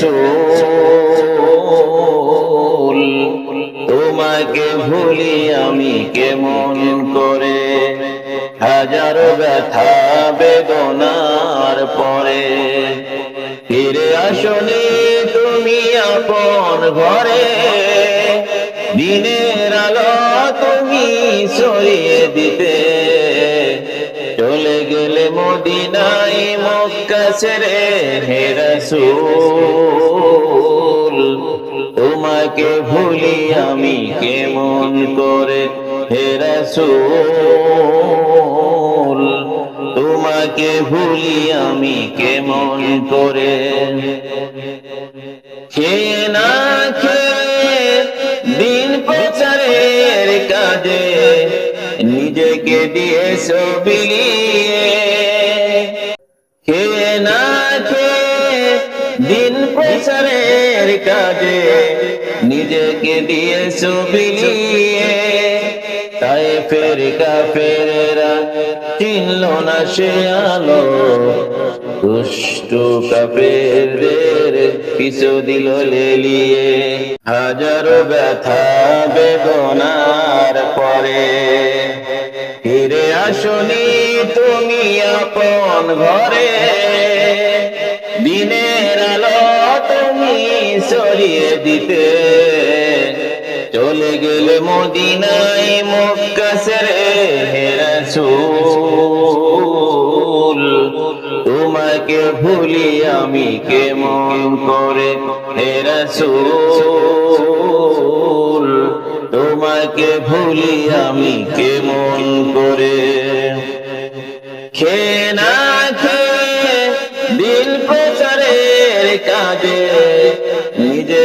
রাসূল, তোমাকে ভুলি আমি কেমন করে? হাজারো ব্যথা, বেদনার পরে। ফিরে আসনি তুমি আপন ঘরে। দিনের আলো তুমি সরিয়ে দিতে। চলে গেলে মদিনাই মক্কা ছেড়ে হে রাসূল। তোমাকে ভুলি আমি কেমন করে? হে রাসূল, তোমাকে ভুলি আমি কেমন করে? খেয়ে না খেয়ে দিন প্রচারের কাজে নিজেকে দিয়েছ বিলিয়ে। খেয়ে না খেয়ে দিন প্রচারের কাজে নিজেকে দিয়েছ বিলিয়ে তাই ফের কাফেরা চিনল না সে আলো। দুষ্ট কাফেরদের পিছু দিল লেলিয়ে। হাজারো ব্যথা বেদনার পরে, ফিরে আসনি তুমি আপন ঘরে। তুমি সরিয়ে দিতে। চলে গেলে মদিনায় মক্কা সেরে হে রাসূল, তোমাকে ভুলি আমি কেমন করে? হে রাসূল, তোমাকে ভুলি আমি কেমন করে? খে না খেয়ে দিল প্রচারের কাজে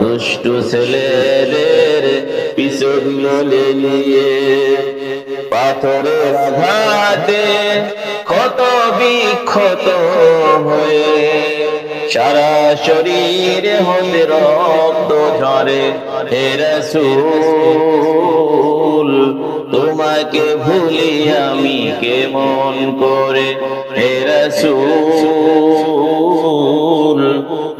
দুষ্টু ছেলেদের পিছু দিল লেলিয়ে পাথরের আঘাতে ক্ষত বিক্ষত হয়ে সারা শরীর হতে রক্ত ঝরে। হে রাসূল, তোমাকে ভুলি আমি কেমন করে? হে রাসূল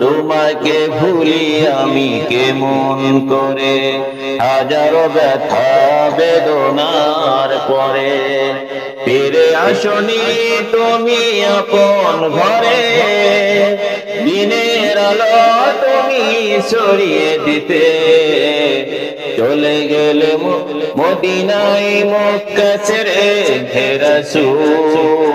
তোমাকে ভুলি আমি কেমন করে? হাজারো ব্যথা, বেদনার পরে। ফিরে আসনি তুমি আপন ঘরে। দিনের আলো তুমি সরিয়ে দিতে। চলে গেলে মদিনাই মক্কা ছেড়ে হে রাসূল